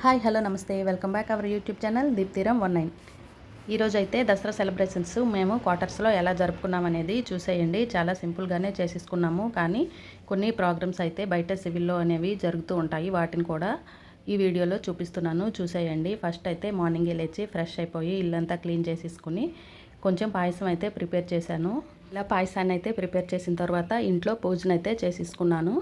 Hi hello నమస్తే. Welcome back our YouTube channel దీప్తిరం one nine. ఈరోజు అయితే దసరా సెలబ్రేషన్స్ మేము క్వార్టర్స్లో ఎలా జరుపుకున్నాం అనేది చూసేయండి. చాలా సింపుల్గానే చేసేసుకున్నాము. కానీ కొన్ని ప్రోగ్రామ్స్ అయితే బయట సివిల్లో అనేవి జరుగుతూ ఉంటాయి. వాటిని కూడా ఈ వీడియోలో చూపిస్తున్నాను. చూసేయండి. ఫస్ట్ అయితే మార్నింగే లేచి ఫ్రెష్ అయిపోయి ఇల్లంతా క్లీన్ చేసేసుకుని కొంచెం పాయసం అయితే ప్రిపేర్ చేశాను. ఇలా పాయసాన్ని అయితే ప్రిపేర్ చేసిన తర్వాత ఇంట్లో పూజనైతే చేసేసుకున్నాను.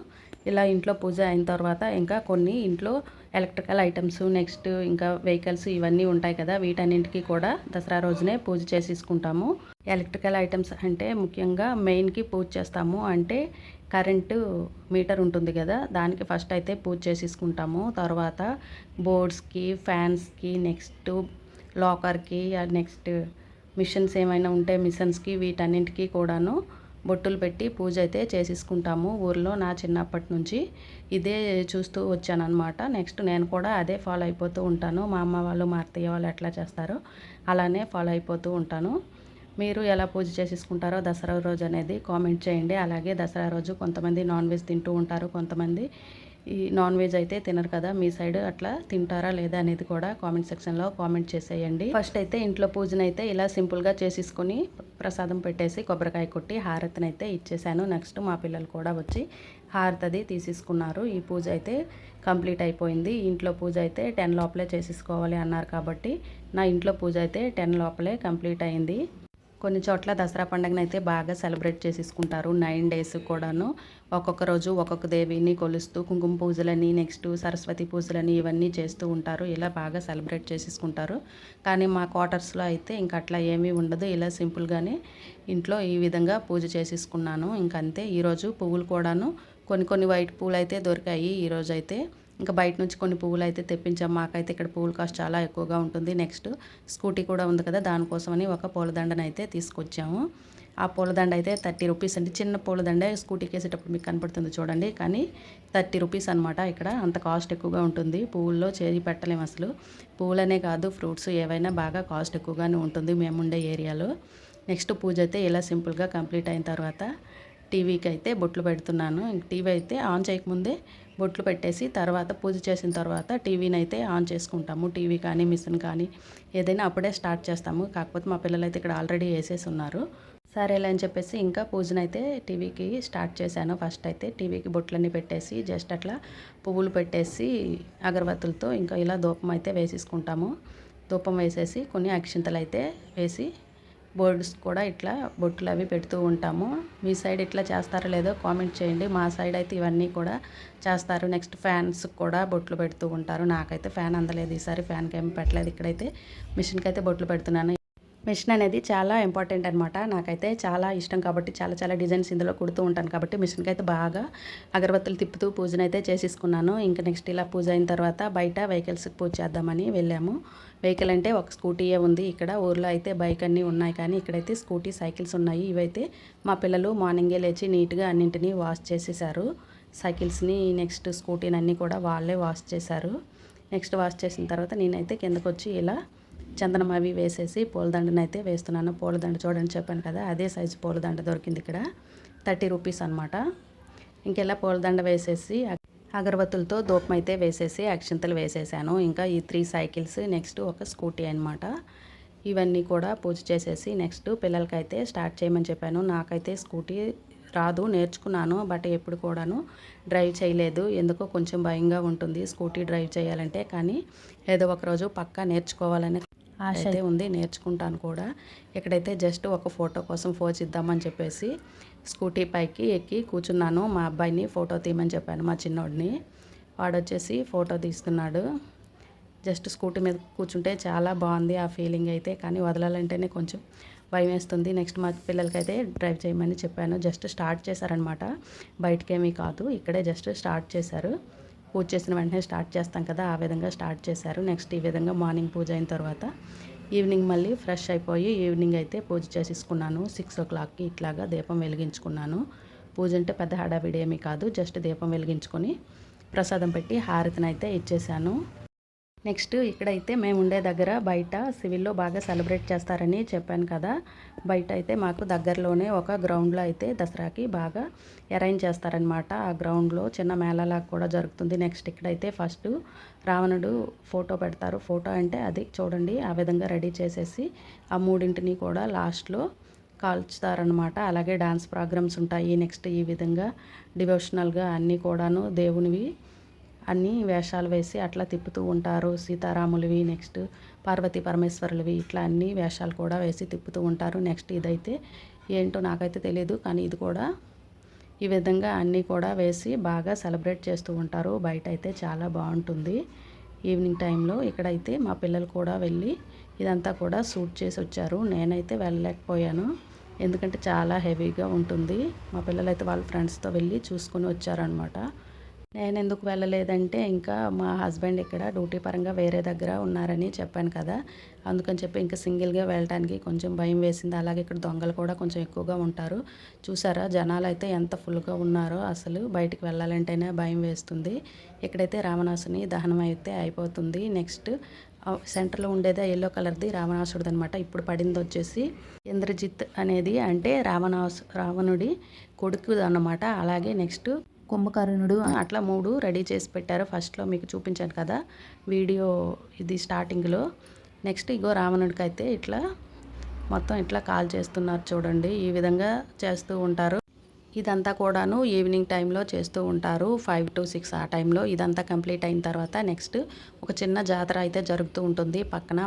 ఇలా ఇంట్లో పూజ అయిన తర్వాత ఇంకా కొన్ని ఇంట్లో ఎలక్ట్రికల్ ఐటమ్స్ నెక్స్ట్ ఇంకా వెహికల్స్ ఇవన్నీ ఉంటాయి కదా వీటన్నింటికి కూడా దసరా రోజునే పూజ చేసేసుకుంటాము. ఎలక్ట్రికల్ ఐటమ్స్ అంటే ముఖ్యంగా మెయిన్కి పూజ చేస్తాము. అంటే కరెంటు మీటర్ ఉంటుంది కదా దానికి ఫస్ట్ అయితే పూజ చేసేసుకుంటాము. తర్వాత బోర్డ్స్కి ఫ్యాన్స్కి నెక్స్ట్ లాకర్కి నెక్స్ట్ మిషన్స్ ఏమైనా ఉంటే మిషన్స్కి వీటన్నింటికి కూడాను బొట్టులు పెట్టి పూజ అయితే చేసేసుకుంటాము ఊర్లో నా చిన్నప్పటి నుంచి. ఇదే చూస్తూ వచ్చానమాట నెక్స్ట్ నేను కూడా అదే ఫాలో అయిపోతూ ఉంటాను. మా అమ్మ వాళ్ళు మా అత్తయ్య వాళ్ళు ఎట్లా చేస్తారో అలానే ఫాలో అయిపోతూ ఉంటాను. మీరు ఎలా పూజ చేసేసుకుంటారో దసరా రోజు అనేది కామెంట్ చేయండి. అలాగే దసరా రోజు కొంతమంది నాన్ వెజ్ తింటూ ఉంటారు కొంతమంది ఈ నాన్ వెజ్ అయితే తినరు కదా మీ సైడ్ అట్లా తింటారా లేదా అనేది కూడా కామెంట్ సెక్షన్లో కామెంట్ చేసేయండి. ఫస్ట్ అయితే ఇంట్లో పూజనైతే ఇలా సింపుల్గా చేసేసుకొని ప్రసాదం పెట్టేసి కొబ్బరికాయ కొట్టి హారతిని అయితే ఇచ్చేసాను. నెక్స్ట్ మా పిల్లలు కూడా వచ్చి హారతది తీసేసుకున్నారు. ఈ పూజ అయితే కంప్లీట్ అయిపోయింది. ఇంట్లో పూజ అయితే టెన్ లోపలే చేసేసుకోవాలి అన్నారు కాబట్టి నా ఇంట్లో పూజ అయితే టెన్ లోపలే కంప్లీట్ అయింది. కొన్ని చోట్ల దసరా పండుగను అయితే బాగా సెలబ్రేట్ చేసేసుకుంటారు నైన్ డేస్ కూడాను. ఒక్కొక్క రోజు ఒక్కొక్క దేవిని కొలుస్తూ కుంకుమ పూజలని నెక్స్ట్ సరస్వతి పూజలని ఇవన్నీ చేస్తూ ఉంటారు. ఇలా బాగా సెలబ్రేట్ చేసేసుకుంటారు. కానీ మా క్వార్టర్స్లో అయితే ఇంకా అట్లా ఏమీ ఉండదు. ఇలా సింపుల్గానే ఇంట్లో ఈ విధంగా పూజ చేసేసుకున్నాను. ఇంకంతే. ఈరోజు పువ్వులు కూడాను కొన్ని కొన్ని వైట్ పూలు అయితే దొరికాయి. ఈరోజు అయితే ఇంకా బయట నుంచి కొన్ని పువ్వులు అయితే తెప్పించాం. మాకైతే ఇక్కడ పువ్వుల కాస్ట్ చాలా ఎక్కువగా ఉంటుంది. నెక్స్ట్ స్కూటీ కూడా ఉంది కదా దానికోసమని ఒక పూలదండను అయితే తీసుకొచ్చాము. ఆ పూలదండ అయితే థర్టీ రూపీస్ అండి. చిన్న పూలదండ స్కూటీకి వేసేటప్పుడు మీకు కనపడుతుంది చూడండి. కానీ థర్టీ రూపీస్ అనమాట ఇక్కడ. అంత కాస్ట్ ఎక్కువగా ఉంటుంది. పువ్వుల్లో చేరి పెట్టలేము అసలు. పువ్వులనే కాదు ఫ్రూట్స్ ఏవైనా బాగా కాస్ట్ ఎక్కువగానే ఉంటుంది మేముండే ఏరియాలో. నెక్స్ట్ పూజ అయితే ఇలా సింపుల్గా కంప్లీట్ అయిన తర్వాత టీవీకి అయితే బొట్లు పెడుతున్నాను. టీవీ అయితే ఆన్ చేయకముందే బొట్లు పెట్టేసి తర్వాత పూజ చేసిన తర్వాత టీవీని అయితే ఆన్ చేసుకుంటాము. టీవీ కానీ మిషన్ కానీ ఏదైనా అప్పుడే స్టార్ట్ చేస్తాము. కాకపోతే మా పిల్లలు అయితే ఇక్కడ ఆల్రెడీ వేసేసి ఉన్నారు. సరేలే అని చెప్పేసి ఇంకా పూజనైతే టీవీకి స్టార్ట్ చేశాను. ఫస్ట్ అయితే టీవీకి బొట్లన్నీ పెట్టేసి జస్ట్ అట్లా పువ్వులు పెట్టేసి అగరబత్తులతో ఇంకా ఇలా ధూపం అయితే వేసేసుకుంటాము. ధూపం వేసేసి కొన్ని అక్షింతలు అయితే వేసి బోర్డ్స్ కూడా ఇట్లా బొట్టులు అవి పెడుతూ ఉంటాము. మీ సైడ్ ఇట్లా చేస్తారో లేదో కామెంట్ చేయండి. మా సైడ్ అయితే ఇవన్నీ కూడా చేస్తారు. నెక్స్ట్ ఫ్యాన్స్ కూడా బొట్లు పెడుతూ ఉంటారు. నాకైతే ఫ్యాన్ అందలేదు. ఈసారి ఫ్యాన్కి ఏమి పెట్టలేదు. ఇక్కడైతే మిషన్కి అయితే బొట్లు పెడుతున్నాను. మిషన్ అనేది చాలా ఇంపార్టెంట్ అనమాట నాకైతే చాలా ఇష్టం కాబట్టి చాలా చాలా డిజైన్స్ ఇందులో కుడుతూ ఉంటాను కాబట్టి మిషన్కి అయితే బాగా అగరబత్తులు తిప్పుతూ పూజనైతే చేసేసుకున్నాను. ఇంకా నెక్స్ట్ ఇలా పూజ అయిన తర్వాత బయట వెహికల్స్కి పూజ చేద్దామని వెళ్ళాము. వెహికల్ అంటే ఒక స్కూటీయే ఉంది. ఇక్కడ ఊర్లో అయితే బైక్ అన్నీ ఉన్నాయి కానీ ఇక్కడైతే స్కూటీ సైకిల్స్ ఉన్నాయి. ఇవైతే మా పిల్లలు మార్నింగే లేచి నీట్గా అన్నింటినీ వాష్ చేసేసారు. సైకిల్స్ని నెక్స్ట్ స్కూటీని అన్నీ కూడా వాళ్ళే వాష్ చేశారు. నెక్స్ట్ వాష్ చేసిన తర్వాత నేనైతే కిందకు వచ్చి ఇలా చందనం అవి వేసేసి పూలదండను అయితే వేస్తున్నాను. పూలదండ చూడండి చెప్పాను కదా అదే సైజు పూలదండ దొరికింది ఇక్కడ. థర్టీ రూపీస్ అనమాట ఇంకెలా పూలదండ వేసేసి అగరబత్తులతో దూపం అయితే వేసేసి అక్షింతలు వేసేసాను. ఇంకా ఈ త్రీ సైకిల్స్ నెక్స్ట్ ఒక స్కూటీ అనమాట ఇవన్నీ కూడా పూజ చేసేసి నెక్స్ట్ పిల్లలకైతే స్టార్ట్ చేయమని చెప్పాను. నాకైతే స్కూటీ రాదు నేర్చుకున్నాను బట్ ఎప్పుడు కూడాను డ్రైవ్ చేయలేదు. ఎందుకో కొంచెం భయంగా ఉంటుంది స్కూటీ డ్రైవ్ చేయాలంటే కానీ ఏదో ఒకరోజు పక్కా నేర్చుకోవాలని ఆశ అయితే ఉంది నేర్చుకుంటాను కూడా. ఇక్కడైతే జస్ట్ ఒక ఫోటో కోసం ఫోజ్ ఇద్దామని చెప్పేసి స్కూటీ పైకి ఎక్కి కూర్చున్నాను మా అబ్బాయిని ఫోటో తీయమని చెప్పాను మా చిన్నోడిని. వాడు వచ్చేసి ఫోటో తీస్తున్నాడు. జస్ట్ స్కూటీ మీద కూర్చుంటే చాలా బాగుంది ఆ ఫీలింగ్ అయితే కానీ వదలాలంటేనే కొంచెం భయం వేస్తుంది. నెక్స్ట్ మా పిల్లలకైతే డ్రైవ్ చేయమని చెప్పాను జస్ట్ స్టార్ట్ చేశారనమాట బయటకేమీ కాదు ఇక్కడే జస్ట్ స్టార్ట్ చేశారు. పూజ చేసిన వెంటనే స్టార్ట్ చేస్తాం కదా ఆ విధంగా స్టార్ట్ చేశారు. నెక్స్ట్ ఈ విధంగా మార్నింగ్ పూజ అయిన తర్వాత ఈవినింగ్ మళ్ళీ ఫ్రెష్ అయిపోయి ఈవినింగ్ అయితే పూజ చేసేసుకున్నాను. సిక్స్ ఓ క్లాక్కి ఇట్లాగా దీపం వెలిగించుకున్నాను. పూజ అంటే పెద్ద హడావిడి ఏమీ కాదు జస్ట్ దీపం వెలిగించుకొని ప్రసాదం పెట్టి హారతిని అయితే ఇచ్చేసాను నెక్స్ట్ ఇక్కడైతే మేము ఉండే దగ్గర బయట సివిల్లో బాగా సెలబ్రేట్ చేస్తారని చెప్పాను కదా. బయట అయితే మాకు దగ్గరలోనే ఒక గ్రౌండ్లో అయితే దసరాకి బాగా అరేంజ్ చేస్తారనమాట ఆ గ్రౌండ్లో చిన్న మేళలాగా కూడా జరుగుతుంది. నెక్స్ట్ ఇక్కడైతే ఫస్ట్ రావణుడు ఫోటో పెడతారు. ఫోటో అంటే అది చూడండి ఆ విధంగా రెడీ చేసేసి ఆ మూడింటిని కూడా లాస్ట్లో కాల్చుతారనమాట అలాగే డాన్స్ ప్రోగ్రామ్స్ ఉంటాయి. నెక్స్ట్ ఈ విధంగా డివోషనల్గా అన్నీ కూడాను దేవునివి అన్ని వేషాలు వేసి అట్లా తిప్పుతూ ఉంటారు. సీతారాములవి నెక్స్ట్ పార్వతీ పరమేశ్వరులవి ఇట్లా అన్ని వేషాలు కూడా వేసి తిప్పుతూ ఉంటారు. నెక్స్ట్ ఇదైతే ఏంటో నాకైతే తెలియదు కానీ ఇది కూడా ఈ విధంగా అన్నీ కూడా వేసి బాగా సెలబ్రేట్ చేస్తూ ఉంటారు. బయట అయితే చాలా బాగుంటుంది. ఈవినింగ్ టైంలో ఇక్కడైతే మా పిల్లలు కూడా వెళ్ళి ఇదంతా కూడా సూట్ చేసి వచ్చారు. నేనైతే వెళ్ళలేకపోయాను. ఎందుకంటే చాలా హెవీగా ఉంటుంది. మా పిల్లలైతే వాళ్ళ ఫ్రెండ్స్తో వెళ్ళి చూసుకొని వచ్చారనమాట నేను ఎందుకు వెళ్ళలేదంటే ఇంకా మా హస్బెండ్ ఇక్కడ డ్యూటీ పరంగా వేరే దగ్గర ఉన్నారని చెప్పాను కదా. అందుకని చెప్పి ఇంకా సింగిల్గా వెళ్ళడానికి కొంచెం భయం వేసింది. అలాగే ఇక్కడ దొంగలు కూడా కొంచెం ఎక్కువగా ఉంటారు. చూసారా? జనాలు అయితే ఎంత ఫుల్గా ఉన్నారో అసలు బయటికి వెళ్ళాలంటేనే భయం వేస్తుంది. ఇక్కడైతే రావణాసుని దహనం అయితే అయిపోతుంది. నెక్స్ట్ సెంటర్లో ఉండేది ఎల్లో కలర్ది రావణాసుడిది అనమాట ఇప్పుడు పడింది వచ్చేసి ఇంద్రజిత్ అనేది అంటే రావణాసు రావణుడి కొడుకు అన్నమాట అలాగే నెక్స్ట్ కుంభకర్ణుడు అట్లా మూడు రెడీ చేసి పెట్టారు. ఫస్ట్లో మీకు చూపించాను కదా వీడియో ఇది స్టార్టింగ్లో. నెక్స్ట్ ఇగో రావణుడికి అయితే ఇట్లా మొత్తం ఇట్లా కాల్ చేస్తున్నారు చూడండి. ఈ విధంగా చేస్తూ ఉంటారు. ఇదంతా కూడాను ఈవినింగ్ టైంలో చేస్తూ ఉంటారు. ఫైవ్ టు సిక్స్ ఆ టైంలో ఇదంతా కంప్లీట్ అయిన తర్వాత నెక్స్ట్ ఒక చిన్న జాతర అయితే జరుగుతూ ఉంటుంది పక్కన.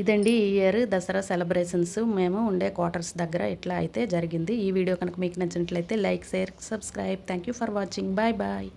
ఇదండి ఈ ఇయర్ దసరా సెలబ్రేషన్స్. మేము ఉండే క్వార్టర్స్ దగ్గర ఇట్లా అయితే జరిగింది. ఈ వీడియో కనుక మీకు నచ్చినట్లయితే like share subscribe. Thank you for watching bye bye